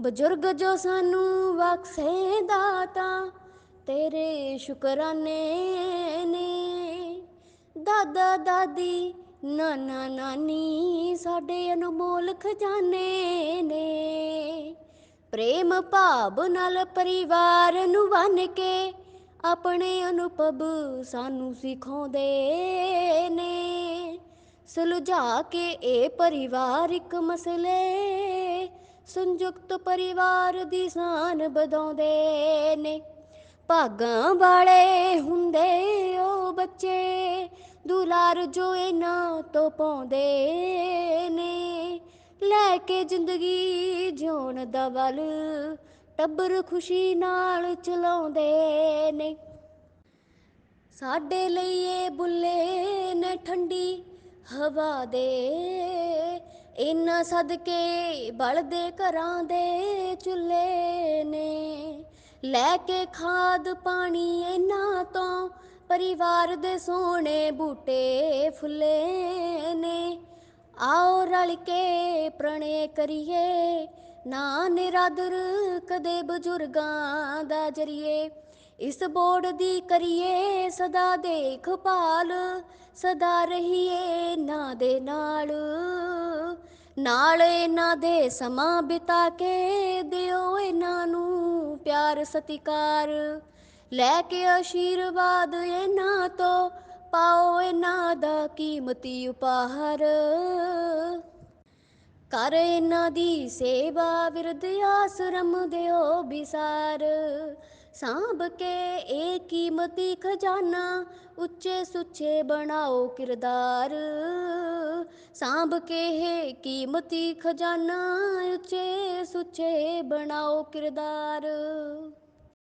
ਬਜ਼ੁਰਗ ਜੋ ਸਾਨੂੰ ਬਖਸ਼ੇ ਦਾਤਾ, ਤੇਰੇ ਸ਼ੁਕਰਾਨੇ ਨੇ। ਦਾਦਾ, ਦਾਦੀ, ਨਾਨਾ, ਨਾਨੀ ਸਾਡੇ ਅਨਮੋਲ ਖਜ਼ਾਨੇ ਨੇ। ਪ੍ਰੇਮ ਭਾਵ ਨਾਲ ਪਰਿਵਾਰ ਨੂੰ ਬੰਨ ਕੇ ਆਪਣੇ ਅਨੁਭਵ ਸਾਨੂੰ ਸਿਖਾਉਂਦੇ ਨੇ। ਸੁਲਝਾ ਕੇ ਇਹ ਪਰਿਵਾਰਿਕ ਮਸਲੇ ਸੰਯੁਕਤ ਪਰਿਵਾਰ ਦੀ ਸ਼ਾਨ ਵਧਾਉਂਦੇ ਨੇ। ਭਾਗਾਂ ਵਾਲੇ ਹੁੰਦੇ ਉਹ ਬੱਚੇ, ਦੁਲਾਰ ਜੋ ਇਹਨਾਂ ਤੋਂ ਪਾਉਂਦੇ ਨੇ। ਲੈ ਕੇ ਜ਼ਿੰਦਗੀ ਜਿਉਣ ਦਾ ਵੱਲ ਟੱਬਰ ਖੁਸ਼ੀ ਨਾਲ ਚਲਾਉਂਦੇ ਨੇ। ਸਾਡੇ ਲਈ ਇਹ ਬੁੱਲੇ ਨੇ ਠੰਡੀ ਹਵਾ ਦੇ ਇਨਾ ਸਦਕੇ ਬਲਦੇ ਘਰਾਂ ਦੇ ਚੁੱਲ੍ਹੇ ਨੇ। ਲੈ ਕੇ ਖਾਦ ਪਾਣੀ ਇਹਨਾਂ ਤੋਂ, ਪਰਿਵਾਰ ਦੇ ਸੋਹਣੇ ਬੂਟੇ ਫੁੱਲੇ ਨੇ। ਆਓ ਰਲ ਕੇ ਪ੍ਰਣੇ ਕਰੀਏ ਨਾ ਨਿਰਾਦਰ ਕਦੇ ਬਜ਼ੁਰਗਾਂ ਦਾ ਜਰੀਏ। ਇਸ ਬੋਰਡ ਦੀ ਕਰੀਏ ਸਦਾ ਦੇਖਭਾਲ, ਸਦਾ ਰਹੀਏ ਨਾ ਦੇ ਨਾਲ। ਨਾਲ ਇਹਨਾਂ ਦੇ ਸਮਾਂ ਬਿਤਾ ਕੇ ਦਿਓ ਇਹਨਾਂ ਨੂੰ ਪਿਆਰ ਸਤਿਕਾਰ। ਲੈ ਕੇ ਆਸ਼ੀਰਵਾਦ ਇਹਨਾਂ ਤੋਂ, ਪਾਓ ਇਹਨਾਂ ਦਾ ਕੀਮਤੀ ਉਪਹਾਰ। ਕਰ ਇਹਨਾਂ ਦੀ ਸੇਵਾ ਵਿਰਧ ਆਸਰਮ ਦਿਓ ਬਿਸਾਰ ਸਾਂਭ ਕੇ ਇਹ ਕੀਮਤੀ ਖਜ਼ਾਨਾ ਉੱਚੇ ਸੁੱਚੇ ਬਣਾਓ ਕਿਰਦਾਰ। ਸਾਂਭ ਕੇ ਇਹ ਕੀਮਤੀ ਖਜ਼ਾਨਾ ਉੱਚੇ ਸੁੱਚੇ ਬਣਾਓ ਕਿਰਦਾਰ।